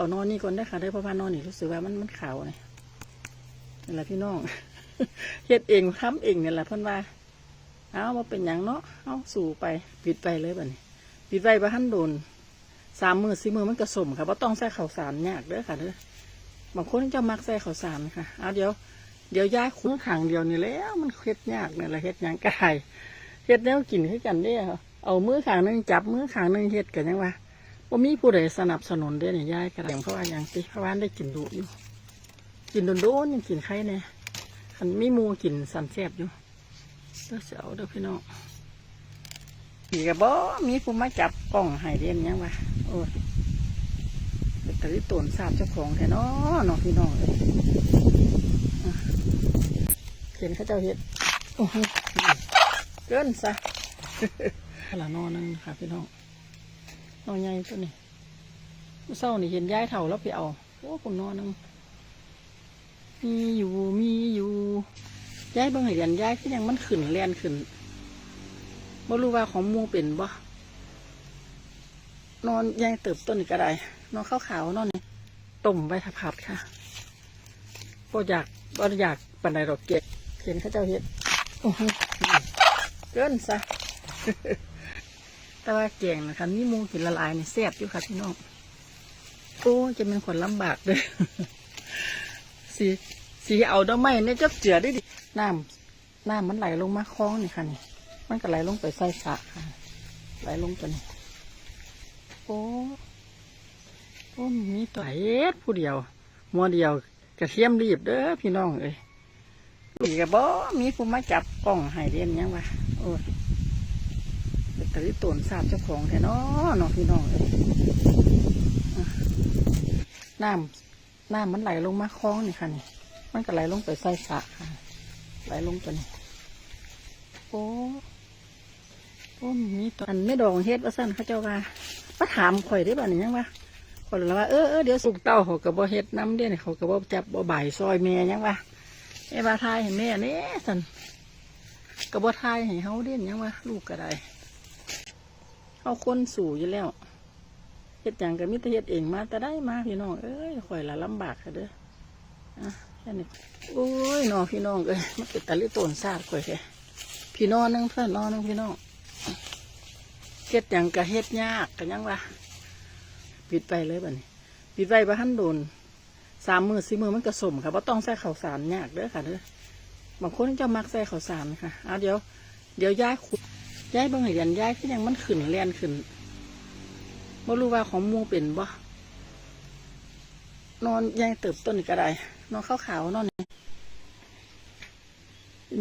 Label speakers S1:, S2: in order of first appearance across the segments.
S1: เอานอนนี่ก่อนได้ค่ะได้เพราะว่านอนนี่รู้สึกว่ามันมันขาวนี่นี่แหละพี่น้องเฮ็ดเองทำเองนี่แหละเพิ่นว่าเอามาเป็นหยังเนาะเอาสู่ไปปิดไปเลยบัดนี้ปิดไว้บ่ทันโดนสามมือสี่มือมันกระสมค่ะว่าต้องใส่ข้าวสารยากเด้อค่ะเด้อบางคนจะมักใส่ข้าวสารค่ะเอาเดี๋ยวเดี๋ยวย้ายคุ้นขังเดียวนี่แล้วมันเฮ็ดยากเนี่ยแหละเฮ็ดยังกายเฮ็ดแนวกินคือกันเด้อเอามือขางหนึงจับมือขางหนึงเฮ็ดกันยังว่าบ่มีผู้ใดสนับสนุนเด้เนี่ยย้ายกระเดียงเพราะว่าหยังติเพราะว่าได้กินดุอยู่ กินโดนๆยังกินไข่แน่คันมีมูกินสันแซบอยู่เด้อเสียวเด้อพี่น้องผีกระบอมีผู้มาจับกล้องให้เรียนยังวะโอ้ยเป็นตะลิตนทราบเจ้าของแท้เนาะน้องพี่น้องเอ้ยเห็นเขาเจ้าเห็ดโอ้โหเกินซะขละนอนึงค่ะพี่น้อง นองใหญ่ตัวนี้เมื่อเช้านี่เห็นย้ายเถ่าแล้วไปเอาโอ้ผมนอนนึงมีอยู่มีอยู่ย้ายบางให้เรียนย้ายก็ยังมันขึ้นเรียนขึ้นบ่รู้ว่าของมูเป็นบ่นอนยายเติบต้นก็ได้นอนขาวๆนอนนี่ต้มใบถผัดค่ะบ่อยากบ่อยากปันใดดอกเก็บเห็นเขาเจ้าเฮ็ดโอ้โหเกินซะ แต่ว่าแกงนะคะนี่มูกินละลายนี่แซ่บอยู่ค่ะพี่น้องโอ้จะเป็นคนลำบากเลยสีสีเอาดอกไม้เนี่ยจับเจือได้ดิน้ำน้ำมันไหลลงมาคลองนี่ค่ะนี่มันก็ไหลลงไปใส่สระค่ะ ไหลลงไปนี่โอ้โอ้มีตัวเฮ็ดผู้เดียวมัวเดียวกระเทียมรีบเด้อพี่น้องเอ้ยผีกระบอมีผู้มาจับกล้องให้เรียนยังวะโอ้ เป็นตะลิตนทราบเจ้าของแท้นาะน้องพี่น้องเอ้ยน้ำน้ำมันไหลลงมาคลองนี่ค่ะนี่ มันก็ไหลลงไปใส่สระค่ะ ไหลลงไปนี่โอ้โอ้มีตัวอันไม่ดองเฮ็ดว่าสั้นเขาเจ้าว่ามาถามข่อยได้บ่เนี่ยังว่าข่อยเลยว่าเออเออเดี๋ยวสุกเต้าเขาก็บ่เฮ็ดน้ำเด้เนี่ยเขาก็บ่จับบ่บ่ายซอยแม่ยังว่าแม่ว่าทายให้แม่เน่สันก็บ่ทายให้เฮาเด่นยังว่าลูกก็ได้ เฮาคนสู่อยู่แล้วเฮ็ดหยังก็มีแต่เฮ็ดเองมาแต่ได้มาพี่น้องเอ้ยข่อยละลำบากค่ะเด้ออะแค่นี้โอ้ยน้องพี่น้องเอ้ยมันเป็นตะลิโตนซาดข่อยแท้พี่น้องนึงเพื่อนน้องนึงพี่น้องเฮ็ดหยังกะเฮ็ดยากกันยังวะปิดไปเลยบัดนี้ปิดไว้บ่ทันโดนสามมือสี่มือมันกระสมค่ะว่าต้องใส่ข้าวสารยากเด้อค่ะเด้อบางคนจะมักใส่ข้าวสารค่ะเอาเดี๋ยว เดี๋ยวย้ายขุด ย้ายเบางให้เรียนย้ายก็ยังมันขึ้นเรียนขึ้นบ่รู้ว่าของมูเป็นบ่นอนยายเติบต้นก็ได้นอนขาวๆนอนนี่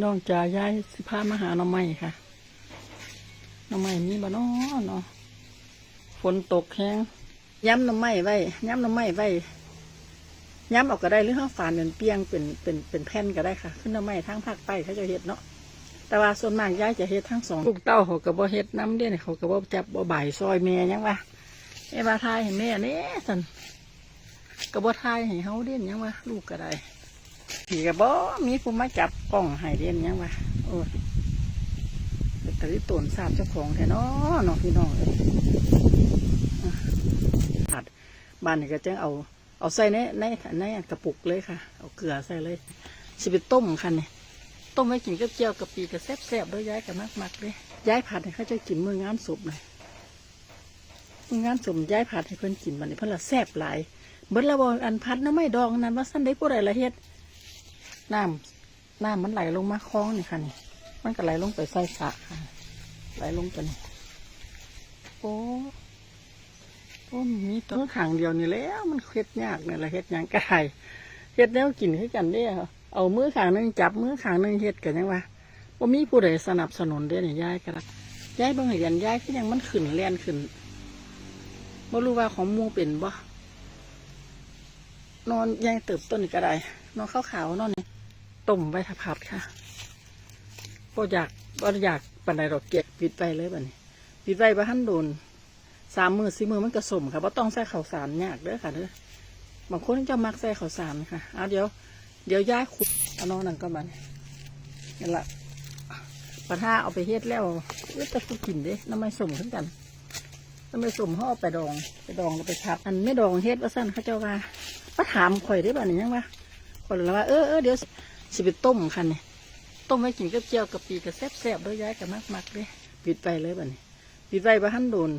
S1: น้องจ่ายายสิพามาหาหน่อไม้ค่ะหน่อไม้มีบ่นาะเนาะฝนตกแห้งย้ำหน่อไม้ไว้ย้ำหน่อไม้ไว้ย้ำออกก็ได้หรือข้าวฝานเป็นเปียงเป็นเป็นเป็นแผ่นก็ได้ค่ะ ขึ้นหน่อไม้ทางภาคใต้เขาจะเฮ็ดเนาะ แต่ว่าส่วนมากยายจะเฮ็ดทั้งสองลูกเต้าเขาก็บ่เฮ็ดน้ำเด้เนี่ยเขาก็บ่จับบ่บ่ายซอยแม่ยังวะแม่ว่าทายให้แม่เน่สันก็บ่ทายให้เฮาเด่นยังวะลูกก็ไดผีกระบอมีผู้มาจับกล้องให้เรียนยังวะโอ้ยเป็นตะลิตนทราบเจ้าของแท้เนาะน้องพี่น้องเอ้ยผัดบ้านนี่ก็จะเอา เอาใส่ในในในกระปุกเลยค่ะ เอาเกลือใส่เลยสิไปต้มค่ะเนี่ย ต้มไว้กินกับเจียวกับปีกับแซ่บๆด้วยย้ายกับมากๆเลยย้ายผัดให้เขาเจะกินมืองานศพเลยมืองานศพย้ายผัดให้เพื่อนกินมันนี่เพื่อนละแซ่บหลายเบิดละบออันพัดน้ำไม่ดองนั้นว่าสั้นได้ผู้ใดละเฮ็ดน้ำน้ำมันไหลลงมาคลองนี่ค่ะนี่ มันก็ไหลลงไปใส่สระค่ะไหลลงไปนี่โอ้โอ้มีตัวขังเดียวนี่แหล้ว มันเฮ็ดยากเนี่ยแหละเฮ็ดหยังกายเฮ็ดแนวกินคือกันเด้อ เอามือข้างหนึงจับมือข้างหนึงเฮ็ดกันยังว่ามีผู้ใดสนับสนุนเด้อเนี่ยยายก็ละยายบางให้เรียนยายก็ยังมันขึ้นเรียนขึ้นบ่รู้ว่าของมูเป็นบ่นอนยายเติบต้นก็ได้นอนขาวๆนอนนี่ต้มใบถผัดค่ะบ่อยากบ่อยากปันใดดอกเก็บปิดไปเลยบัดนี้ปิดไว้บ่ทันโดนสามมือสี่มือมันกระสมค่ะว่าต้องใส่ข้าวสารยากเด้อค่ะเด้อบางคนจะมักใส่ข้าวสารค่ะเอาเดี๋ยว เดี๋ยวย้ายขุดเอาน้องนั่นก็มันนี่นละปัญหาเอาไปเฮ็ดแล้วเอ้ยแต่กูกินเด้น้ำไม่สมขึ้นกันถ้าไม่สมห่อไปดอง ไปดองแล้วไปทับ อันไม่ดองเฮ็ดว่าสั้นเขาเจ้าว่าป้าถามข่อยได้บ่เนี่ยยังวะข่อยเลยว่าเออเออเดี๋ยวสิไปต้มคันนี่ต้มไว้กินกับเจียวกับปีกับแซ่บๆด้วยย้ายกับมักๆเลยปิดไปเลยบ่เนี่ปิดไว้บ่ทันโดน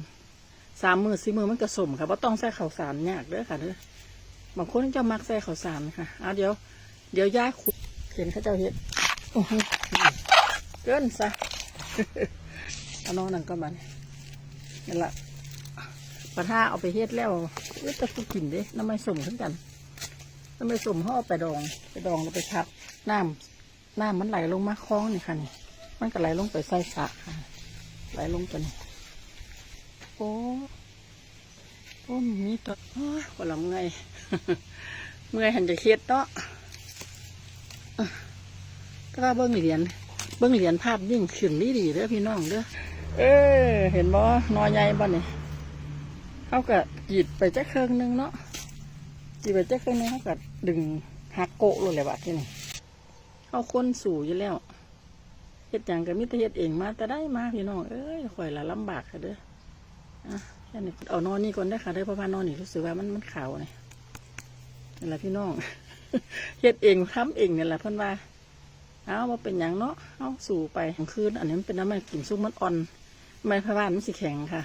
S1: สามมือสี่มือมันกระสมค่ะว่าต้องใส่ข้าวสารยากเด้อค่ะเด้อบางคนเจ้ามักใส่ข้าวสารค่ะเอาเดี๋ยว เดี๋ยวย้าขุดเห็นเขาเจ้าเฮ็ดโอ้โหเกินซะเอาน้องนั่นก็มาเนี่ยนั่นละปะท่าเอาไปเฮ็ดแล้วเอ๊ะแต่ผู้กินเด้น้ำไม่สมขึ้นกันน้ำไม่สมเขาเอาไปดอง ไปดองแล้วไปทับน้ำน้ำมันไหลลงมาคล้องนี่ค่ะนี่มันก็ไหลลงไปใส่สระค่ะ ไหลลงไปนี่โอ้โอ้มีตัวโอ้ยก็ละเมื่อยเมื่อยหันจะเครียดเนาะ อะก็ว่าเบิ้งเหรียญเบิ้งเหรียญภาพยิ่งขึ้นดีดีเด้อพี่น้องเด้อเออ เห็นบ่นอใหญ่บ่เนี่ยเขาก็กรีดไปจักเครื่องหนึงเนาะกรีดไปจักเครื่องหนึงเขาก็ดึงหักโกะเลยแหละบัดที่นี่เขาคนสู่อยู่แล้วเฮ็ดหยังก็มิตรเฮ็ดเองมาแต่ได้มาพี่น้องเอ้ยข่อยละลำบากค่ะเด้ออะแค่นี้เอานอนนี่ก่อนได้ค่ะเด้อเพราะว่านอนนี่รู้สึกว่ามันมันขาวเนี่ยนี่แหละพี่น้อง เฮ็ดเองทำเองเนี่ยแหละเพิ่อนว่าเอาว่าเป็นอย่างเนาะเอาสู่ไปกลางคืนอันนี้มันเป็นน้ำมันกลิ่นซุปมันอ่อนไม่พะว่านมันสิแข็งค่ะ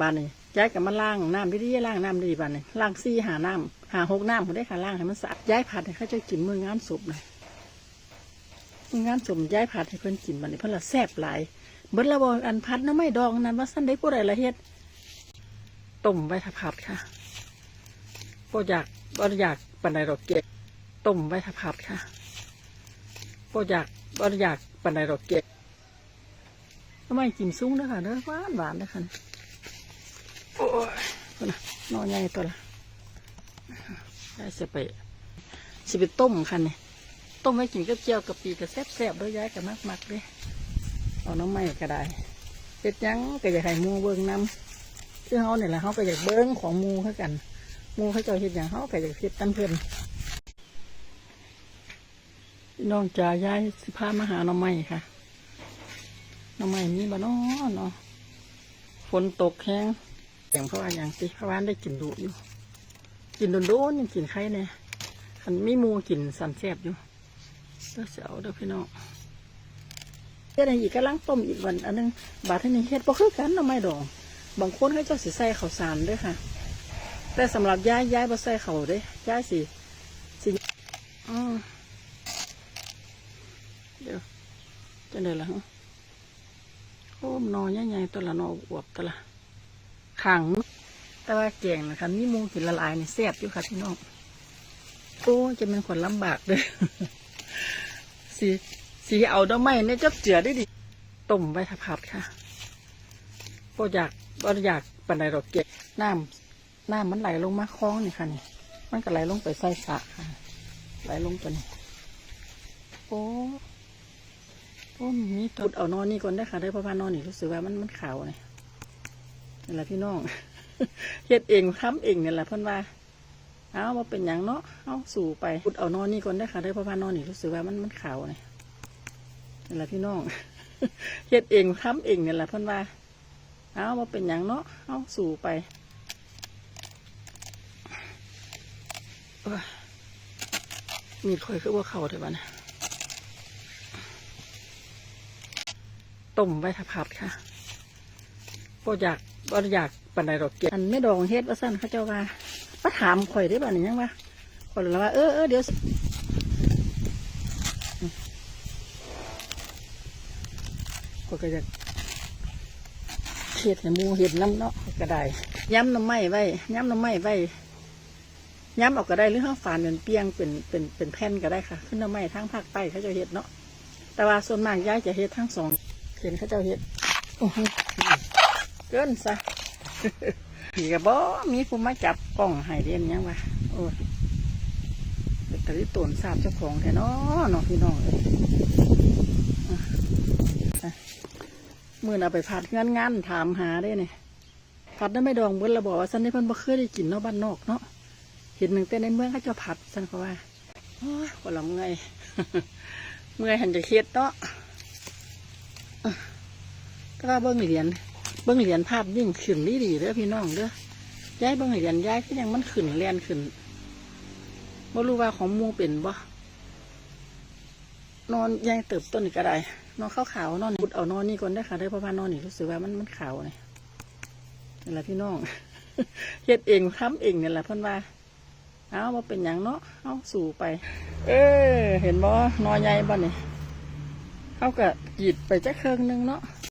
S1: บานนี่ย้ายกับมาล้างน้ำดีๆล้างน้ำดีบานนี่ล้างซี่หาน้ำหาหกน้ำผมได้ค่ะล้างให้มันสะอาดย้ายผัดให้เขาจะกินมืองานศพเลยมืองานศพย้ายผัดให้เพิ่อนกินบานนี่เพิ่อนละแซ่บหลายเบิดละบออันพัดน้ำไม่ดองนั้นว่าสั้นได้ผู้ใดละเฮ็ดต้มไว้ถ้าผัดค่ะ บ่อยากบ่อยากปันใดดอกเกดต้มไว้ถ้าผัดค่ะบ่อยากบ่อยากปานใดดอกเก็บทำไมกินซุ้งเด้อค่ะเด้อหวานหวานเด้อค่ะโอ้ยนะนอนใหญ่ตัวละได้สิไปสิไปต้มค่ะนี่ต้มไว้กินกับเจียวกับปีกับแซ่บๆด้วยย้ายกับมักๆเลยเอาน้ำไม้ก็ได้เฮ็ดยังก็อยากให้มูเบิ่งน้ำคือเฮาเนี่ยแหละเฮาก็อยากเบิ่งของมูคือกัน มูเขาเจ้าเฮ็ดหยังเฮาก็อยากเฮ็ดตามเพิ่นน้องจ่ายายสิพามาหาหน่อไม้ค่ะหน่อไม้มีบ่เนาะเนาะฝนตกแห้งแข่งเพราะว่าอย่างสิเพราะว่าได้กินดุอยู่ กินโดนๆยังกินไข่เนี่ยคันไมีหมูกินสันแสบอยู่เด้อเสียวเด้อพี่น้องเฮ็ดอะไรอีกกำลังต้มอีกวันอันหนึงบาทเท่านี้เฮ็ดบ่คือกันหน่อไม้ดอง บางคนเขาเจ้าสิใส่ข้าวสารด้วยค่ะ แต่สำหรับย้ายย้ายบ่ใส่เข้าวเด้ยายสิสิอือเดี๋ยวจะเดินละฮะโอ้มนอนใหญ่ๆตัวละนออวบตัวละขัง แต่ว่าแกงนะคะมีหมูกินละลายนี่แซ่บอยู่ค่ะพี่น้องโอ้จะเป็นคนลำบากเลยสีสีเอาดอกไม้เนี่ยจับเจือได้ดิต้มไว้ถ้าผัดค่ะก็อยากก็อยากปันใดดอกเก็บน้ำ น้ำมันไหลลงมาคลองนี่ค่ะนี่ มันก็ไหลลงไปใส่สระค่ะ ไหลลงไปนี่โอ้โอ้มีตัวเอานอนนี่ก่อนได้ค่ะได้พราะว่านอนนี่รู้สึกว่ามันมันขาวนี่นี่แหละพี่น้องเฮ็ดเองทำเองนี่แหละเพิ่นว่า เอาว่าเป็นอย่างเนาะเอาสู่ไปพุดเอานอนนี่ก่อนได้ค่ะได้พราะว่านอนนี่รู้สึกว่ามันมันขาวนี่นี่แหละพี่น้องเฮ็ดเองทำเองนี่แหละเพิ่นว่า เอาว่าเป็นอย่างเนาะเอาสู่ไปโอ้ย มีดข่อยคือว่าเขาเถอะวะนะต้มไว้ถ้าผัดค่ะบ่อยากบ่อยากปานใดดอกเก็บอันไม่ดองเฮ็ดว่าสั้นเขาเจ้าว่าป้าถามข่อยได้บ่เนี่ยยังวะข่อยเลยว่าเออเออเดี๋ยวข่อยก็จะเฮ็ดให้หมูเห็ดน้ำเนาะก็ได้ย้ำน้ำไม้ไว้ย้ำน้ำไม้ไว้ ย้ำออกก็ได้หรือข้างฝานเป็นเปียงเป็นเป็นเป็นแผ่นก็ได้ค่ะ ขึ้นน้ำไม้ทั้งภาคใต้เขาจะเฮ็ดเนาะแต่ว่าส่วนมากย้ายจะเฮ็ดทั้งสองเห็นเขาเจ้าเห็ดโอ้โหเกินซะผีกระบอมีผู้มาจับกล้องให้เรียนยังวะโอ้ยเป็นตะลิตนทราบเจ้าของแท้เนาะน้องพี่น้องเอ้ยมื่อน่ะไปผัดงานงานถามหาได้เนี่ยผัดได้ไม่ดองเบิ้ลระบอกว่าสันนี่เพิ่นบ่เคยได้กินเนาะบ้านนอกเนาะ เห็นหนึ่งแต่ในเมืองเขาจะผัดสันเขาว่าโอ้ยว่าลำไงเมื่อยหันจะเครียดเนาะก็เบิ้งเหรียญเบิ้งเหรียญภาพยิ่งขึ้นดีดีเด้อพี่น้องเด้อย้ายเบิ้งเหรียญย้ายก็ยังมันขึ้นแลนขึ้นบ่รู้ว่าของมูเป็นบ่นอนยายเติบต้นนี่ก็ไดนอนขาวๆนอนนี่พุดเอานอนนี่ก่อนได้ค่ะได้เพราะว่านอนนี่รู้สึกว่ามันมันขาวนี่นี่แหละพี่น้องเฮ็ดเองทำเองนี่แหละเพิ่นว่า เอามาเป็นอย่างเนาะเอาสู่ไป เออ เห็นบ่นอใหญ่บ่นี่เขาก็จีดไปจักเครื่องหนึงเนาะ